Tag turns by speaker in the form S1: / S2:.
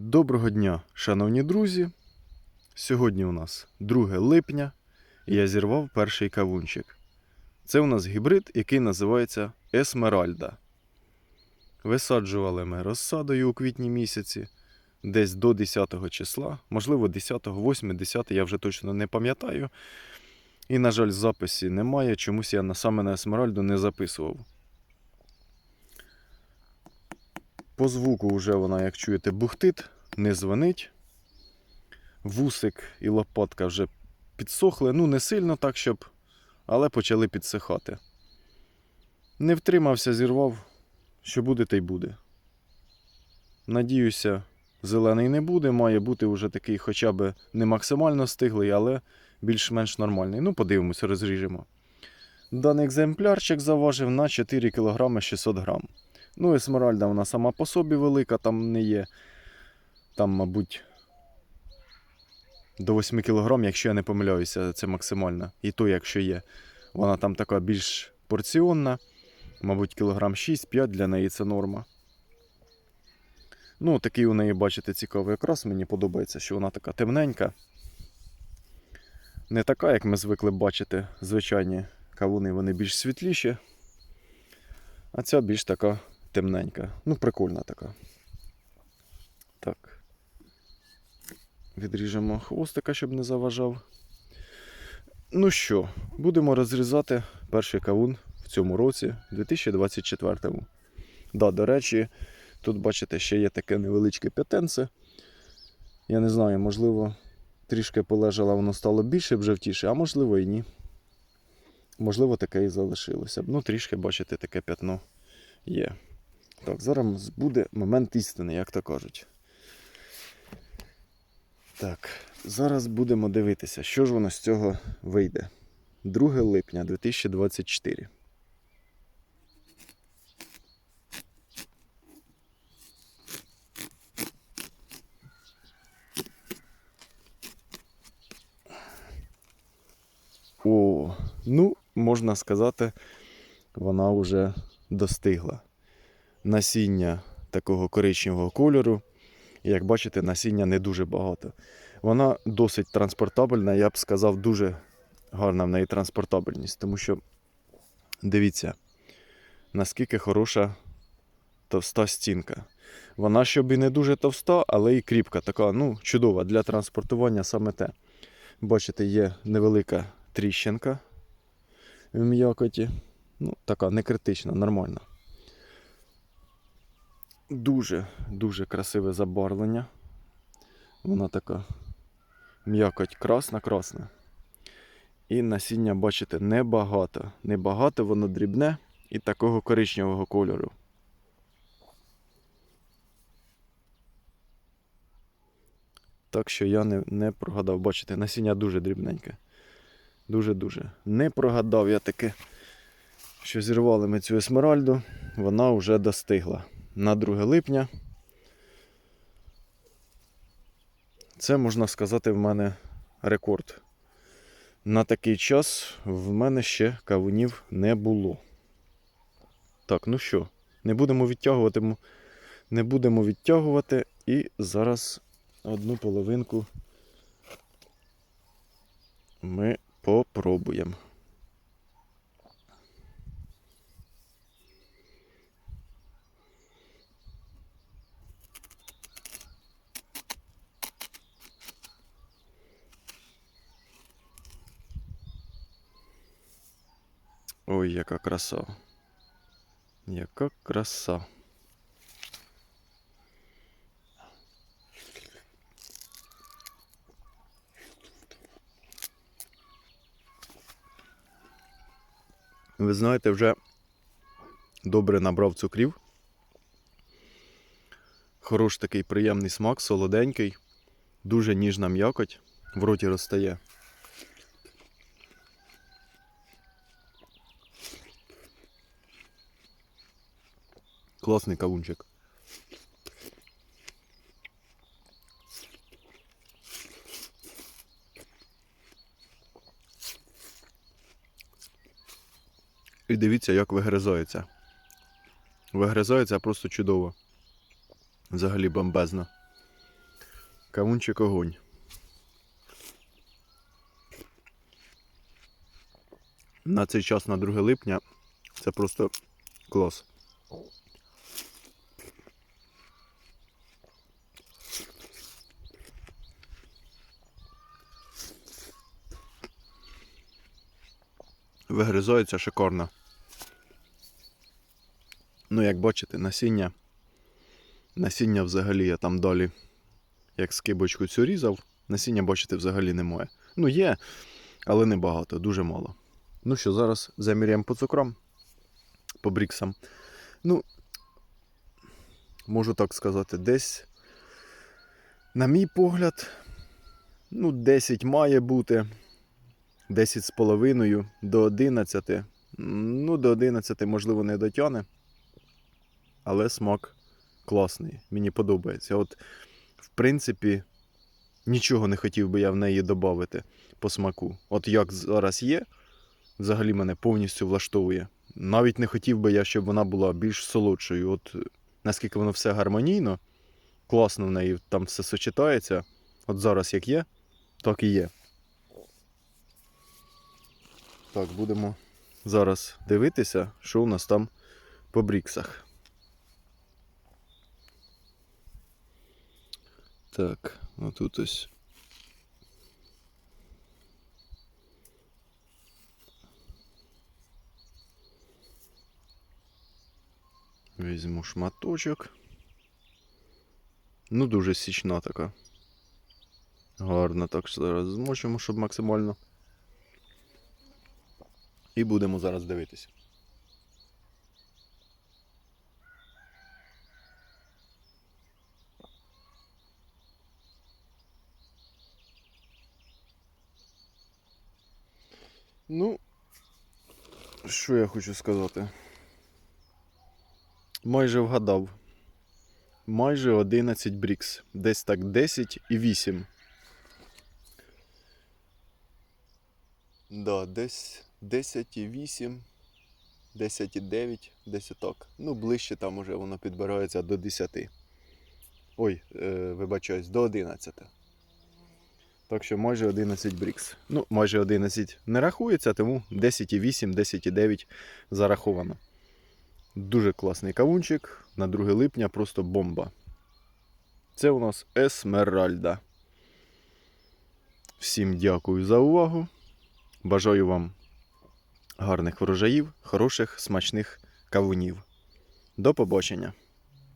S1: Доброго дня, шановні друзі. Сьогодні у нас 2 липня, і я зірвав перший кавунчик. Це у нас гібрид, який називається Есмеральда. Висаджували ми розсадою у квітні місяці, десь до 10 числа, можливо, 10, 8, 10, я вже точно не пам'ятаю. І, на жаль, записі немає, чомусь я саме на Есмеральду не записував. По звуку вже вона, як чуєте, бухтить, не дзвонить. Вусик і лопатка вже підсохли. Ну, не сильно так, щоб, але почали підсихати. Не втримався, зірвав. Що буде, те й буде. Надіюся, зелений не буде. Має бути вже такий хоча б не максимально стиглий, але більш-менш нормальний. Ну, подивимося, розріжемо. Даний екземплярчик заважив на 4 кг 600 грам. Ну, есмеральда вона сама по собі велика, там не є. Там, мабуть, до 8 кг, якщо я не помиляюся, це максимально. І то, якщо є. Вона там така більш порціонна. Мабуть, кілограм 6-5 для неї це норма. Ну, такий у неї, бачите, цікавий окрас. Мені подобається, що вона така темненька. Не така, як ми звикли бачити, звичайні кавуни, вони більш світліші. А ця більш така темненька. Ну, прикольна така. Так. Відріжемо хвостика, щоб не заважав. Ну що, будемо розрізати перший кавун в цьому році, 2024. Да, до речі, тут, бачите, ще є таке невеличке п'ятенце. Я не знаю, можливо, трішки полежало, воно стало більше б жовтіше, а можливо і ні. Можливо, таке і залишилося. Ну, трішки, бачите, таке п'ятно є. Так, зараз буде момент істини, як то кажуть. Так, зараз будемо дивитися, що ж воно з цього вийде. 2 липня 2024. О, ну, можна сказати, вона вже достигла. Насіння такого коричневого кольору. І як бачите, насіння не дуже багато. Вона досить транспортабельна, я б сказав, дуже гарна в неї транспортабельність, тому що дивіться, наскільки хороша товста стінка. Вона щоб і не дуже товста, але і кріпка, така, ну, чудова для транспортування саме те. Бачите, є невелика тріщинка в м'якоті. Ну, така не критична, нормальна. Дуже, дуже красиве забарвлення. Вона така м'якоть красна-красна. І насіння, бачите, небагато. Небагато, воно дрібне і такого коричневого кольору. Так що я не, не прогадав. Бачите, насіння дуже дрібненьке. Дуже-дуже. Не прогадав я таки, що зірвали ми цю есмеральду, вона вже достигла на 2 липня. Це можна сказати в мене рекорд. На такий час в мене ще кавунів не було. Так, ну що, не будемо відтягувати, не будемо відтягувати і зараз одну половинку ми попробуємо. Ой, яка краса. Яка краса. Ви знаєте, вже добре набрав цукрів. Хорош такий приємний смак, солоденький, дуже ніжна м'якоть, в роті розтає. Класний кавунчик. І дивіться, як вигризається. Вигризається просто чудово. Взагалі бомбезно. Кавунчик огонь. На цей час, на 2 липня, це просто клас. Вигризається шикарно. Ну, як бачите, насіння. Насіння взагалі я там далі, як скибочку цю різав, насіння, бачите, взагалі немає. Ну, є, але не багато, дуже мало. Ну що, зараз заміряємо по цукрам, по бріксам. Ну, можу так сказати, десь, на мій погляд, ну, 10 має бути. 10 з половиною до 11. Ну, до 11, можливо, не дотягне. Але смак класний. Мені подобається. От, в принципі, нічого не хотів би я в неї додати по смаку. От як зараз є, взагалі мене повністю влаштовує. Навіть не хотів би я, щоб вона була більш солодшою. От наскільки воно все гармонійно, класно в неї там все сочетається. От зараз як є, так і є. Так, будемо зараз дивитися, що у нас там по бріксах. Так, отут ось. Візьму шматочок. Ну, дуже січна така. Гарно так що зараз змочимо, щоб максимально. І будемо зараз дивитися. Ну, що я хочу сказати? Майже вгадав. Майже 11 брікс. Десь так 10 і 8. Да, десь 10,8, 10,9, десь так. Ну, ближче там уже воно підбирається до 10. Ой, е, вибачаюсь, до 11. Так що майже 11 брікс. Ну, майже 11 не рахується, тому 10,8, 10,9 зараховано. Дуже класний кавунчик. На 2 липня просто бомба. Це у нас Есмеральда. Всім дякую за увагу. Бажаю вам гарних врожаїв, хороших, смачних кавунів. До побачення!